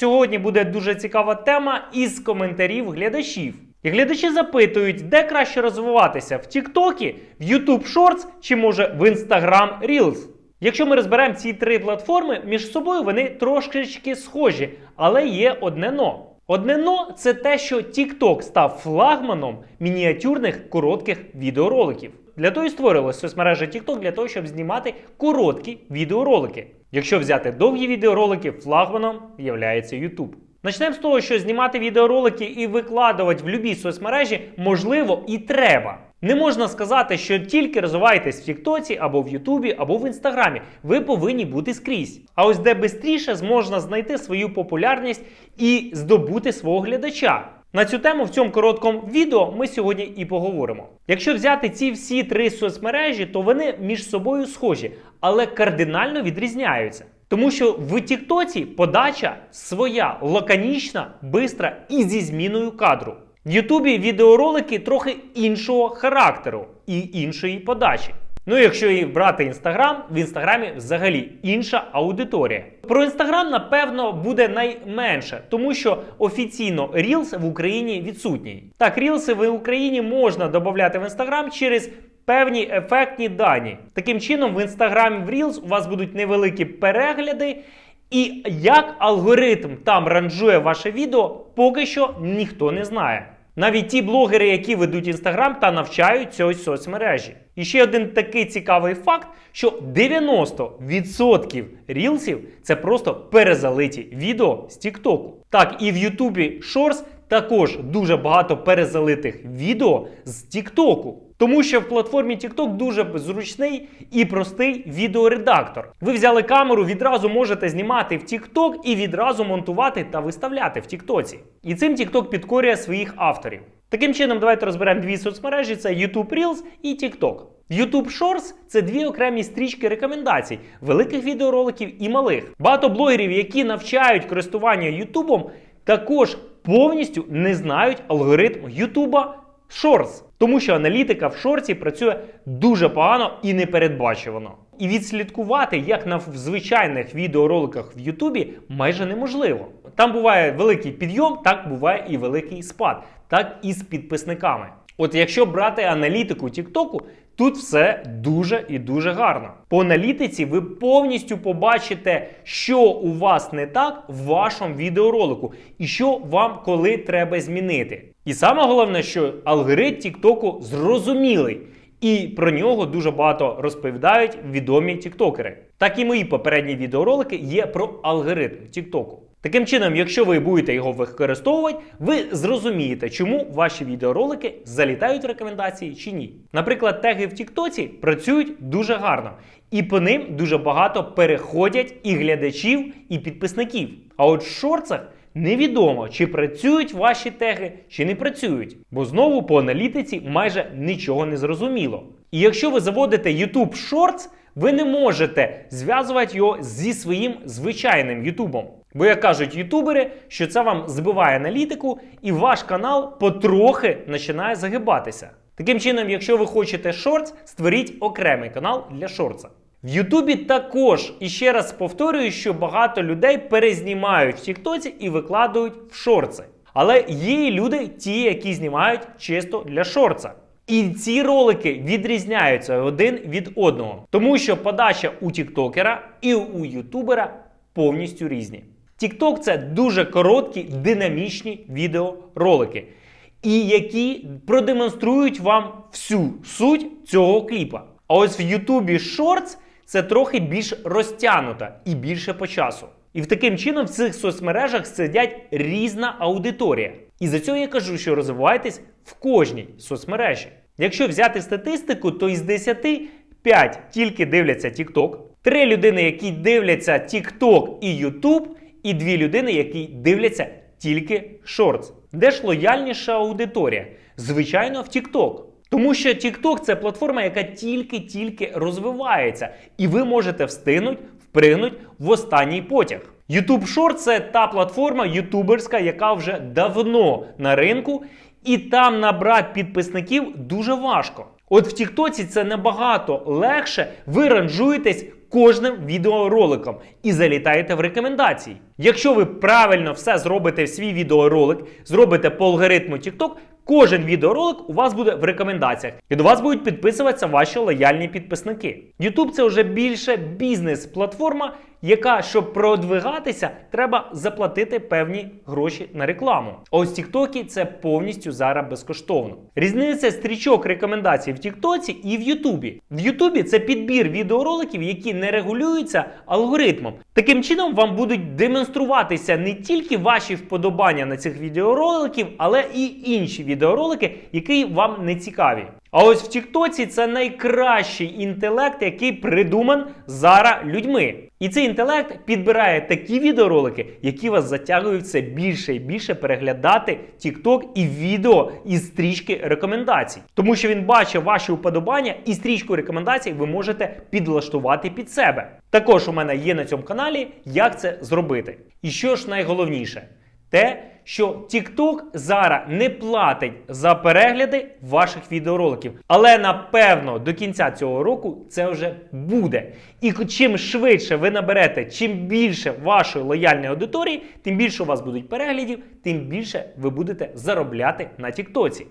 Сьогодні буде дуже цікава тема із коментарів глядачів. І глядачі запитують, де краще розвиватися в TikTok, в YouTube Shorts чи може в Instagram Reels. Якщо ми розберемо ці три платформи, між собою вони трошечки схожі, але є одне но. Одне но це те, що TikTok став флагманом мініатюрних коротких відеороликів. Для того і створилась соцмережа TikTok для того, щоб знімати короткі відеоролики. Якщо взяти довгі відеоролики, флагманом є YouTube. Почнемо з того, що знімати відеоролики і викладувати в любій соцмережі можливо і треба. Не можна сказати, що тільки розвиваєтесь в Тіктоці або в Ютубі, або в Інстаграмі. Ви повинні бути скрізь. А ось де швидше зможна знайти свою популярність і здобути свого глядача. На цю тему в цьому короткому відео ми сьогодні і поговоримо. Якщо взяти ці всі три соцмережі, то вони між собою схожі, але кардинально відрізняються. Тому що в Тіктоці подача своя, лаконічна, бистра і зі зміною кадру. В Ютубі відеоролики трохи іншого характеру і іншої подачі. Ну, якщо і брати інстаграм, в інстаграмі взагалі інша аудиторія. Про інстаграм, напевно, буде найменше, тому що офіційно Reels в Україні відсутній. Так, рілси в Україні можна додати в інстаграм через певні ефектні дані. Таким чином, в Instagram в Reels у вас будуть невеликі перегляди. І як алгоритм там ранжує ваше відео, поки що ніхто не знає. Навіть ті блогери, які ведуть інстаграм та навчають цього соцмережі. І ще один такий цікавий факт: що 90% рілсів це просто перезалиті відео з Тіктоку. Так, і в Ютубі Shorts також дуже багато перезалитих відео з Тіктоку. Тому що в платформі TikTok дуже зручний і простий відеоредактор. Ви взяли камеру, відразу можете знімати в TikTok і відразу монтувати та виставляти в TikTok. І цим TikTok підкорює своїх авторів. Таким чином, давайте розберемо дві соцмережі: це YouTube Reels і TikTok. YouTube Shorts – це дві окремі стрічки рекомендацій, великих відеороликів і малих. Багато блогерів, які навчають користування YouTube, також повністю не знають алгоритм YouTube Shorts. Тому що аналітика в шорті працює дуже погано і непередбачувано. І відслідкувати, як на звичайних відеороликах в Ютубі, майже неможливо. Там буває великий підйом, так буває і великий спад, так і з підписниками. От якщо брати аналітику Тіктоку, тут все дуже і дуже гарно. По аналітиці ви повністю побачите, що у вас не так в вашому відеоролику, і що вам коли треба змінити. І саме головне, що алгоритм Тіктоку зрозумілий. І про нього дуже багато розповідають відомі тіктокери. Так і мої попередні відеоролики є про алгоритм Тіктоку. Таким чином, якщо ви будете його використовувати, ви зрозумієте, чому ваші відеоролики залітають в рекомендації чи ні. Наприклад, теги в Тіктоці працюють дуже гарно, і по ним дуже багато переходять і глядачів, і підписників. А от в шорцах невідомо, чи працюють ваші теги, чи не працюють, бо знову по аналітиці майже нічого не зрозуміло. І якщо ви заводите YouTube Shorts, ви не можете зв'язувати його зі своїм звичайним Ютубом. Бо як кажуть ютубери, що це вам збиває аналітику, і ваш канал потрохи починає загибатися. Таким чином, якщо ви хочете шортс, створіть окремий канал для шортса. В Ютубі також і ще раз повторюю, що багато людей перезнімають в Тіктоці і викладають в шорти. Але є і люди, ті, які знімають чисто для шорца. І ці ролики відрізняються один від одного, тому що подача у тіктокера і у ютубера повністю різні. Тікток це дуже короткі, динамічні відеоролики, і які продемонструють вам всю суть цього кліпа. А ось в Ютубі Shorts це трохи більш розтягнуто і більше по часу. І в таким чином в цих соцмережах сидять різна аудиторія. І за цього я кажу, що розвивайтесь в кожній соцмережі. Якщо взяти статистику, то із 10 5 тільки дивляться TikTok, 3 людини, які дивляться TikTok і YouTube, і 2 людини, які дивляться тільки Shorts. Де ж лояльніша аудиторія? Звичайно, в TikTok. Тому що TikTok – це платформа, яка тільки-тільки розвивається, і ви можете встигнути впригнути в останній потяг. YouTube Short – це та платформа ютуберська, яка вже давно на ринку, і там набрати підписників дуже важко. От в Тіктоці це набагато легше. Ви ранжуєтесь кожним відеороликом і залітаєте в рекомендації. Якщо ви правильно все зробите в свій відеоролик, зробите по алгоритму TikTok, Кожен відеоролик у вас буде в рекомендаціях, і до вас будуть підписуватися ваші лояльні підписники. YouTube це вже більше бізнес-платформа, яка, щоб продвигатися, треба заплатити певні гроші на рекламу. А ось TikTok це повністю зараз безкоштовно. Різниця стрічок рекомендацій в TikTok і в YouTube. В YouTube це підбір відеороликів, які не регулюються алгоритмом. Таким чином вам будуть демонструватися не тільки ваші вподобання на цих відеороликів, але і інші відеоролики, які вам не цікаві. А ось в Тіктоці це найкращий інтелект, який придуман зараз людьми. І цей інтелект підбирає такі відеоролики, які вас затягують все більше і більше переглядати TikTok і відео із стрічки рекомендацій. Тому що він бачить ваші уподобання і стрічку рекомендацій ви можете підлаштувати під себе. Також у мене є на цьому каналі, як це зробити. І що ж найголовніше, те, що TikTok зараз не платить за перегляди ваших відеороликів. Але напевно до кінця цього року це вже буде. І чим швидше ви наберете, чим більше вашої лояльної аудиторії, тим більше у вас будуть переглядів, тим більше ви будете заробляти на TikTok.